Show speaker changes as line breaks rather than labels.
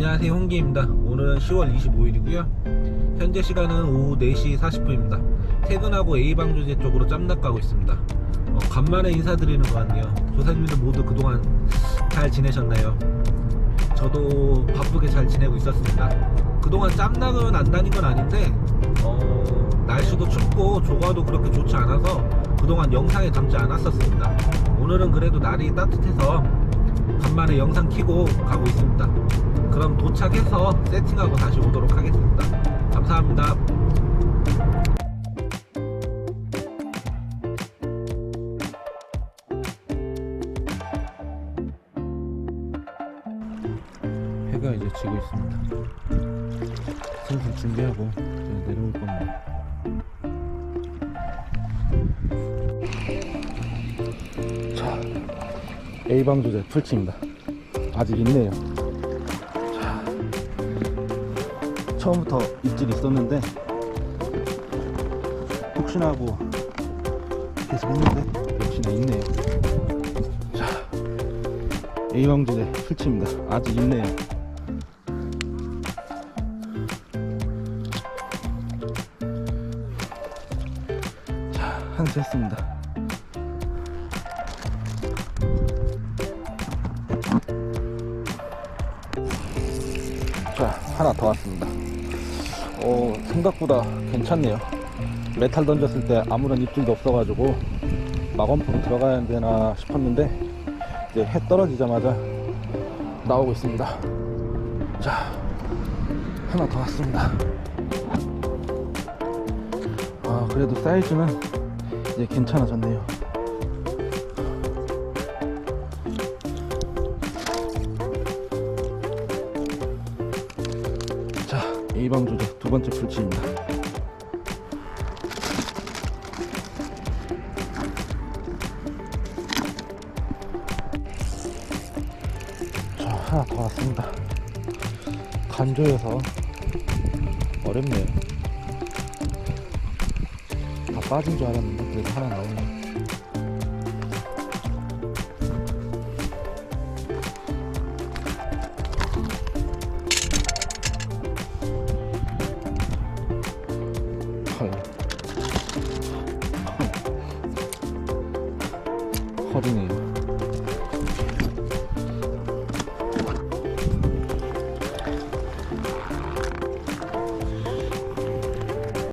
안녕하세요 홍기입니다. 오늘은 10월 25일이고요. 현재 시간은 오후 4시 40분입니다. 퇴근하고 A방조제 쪽으로 짬낚 가고 있습니다. 어, 간만에 인사드리는 것 같네요. 조사님들 모두 그동안 잘 지내셨나요? 저도 바쁘게 잘 지내고 있었습니다. 그동안 짬낚은 안 다닌 건 아닌데 어, 날씨도 춥고 조과도 그렇게 좋지 않아서 그동안 영상에 담지 않았었습니다. 오늘은 그래도 날이 따뜻해서 간만에 영상 키고 가고 있습니다. 그럼 도착해서 세팅하고 다시 오도록 하겠습니다. 감사합니다. 해가 이제 지고 있습니다. 슬슬 준비하고 이제 내려올 겁니다. 자, A방 조제 풀치입니다. 아직 있네요. 처음부터 입질이 있었는데 혹시나 하고 계속 했는데 역시나 있네요. 자, 조제 풀치입니다. 아직 있네요. 자, 한수 했습니다. 자 하나 더 왔습니다 어 생각보다 괜찮네요. 메탈 던졌을 때 아무런 입질도 없어가지고 마건프로 들어가야 되나 싶었는데 이제 해 떨어지자마자 나오고 있습니다. 자 하나 더 왔습니다. 아 그래도 사이즈는 이제 괜찮아졌네요 A방 조제 두 번째 풀치입니다. 자, 하나 더 왔습니다. 간조여서 어렵네요. 다 빠진 줄 알았는데 그래도 하나 나오네요. 헐. 헐이네요.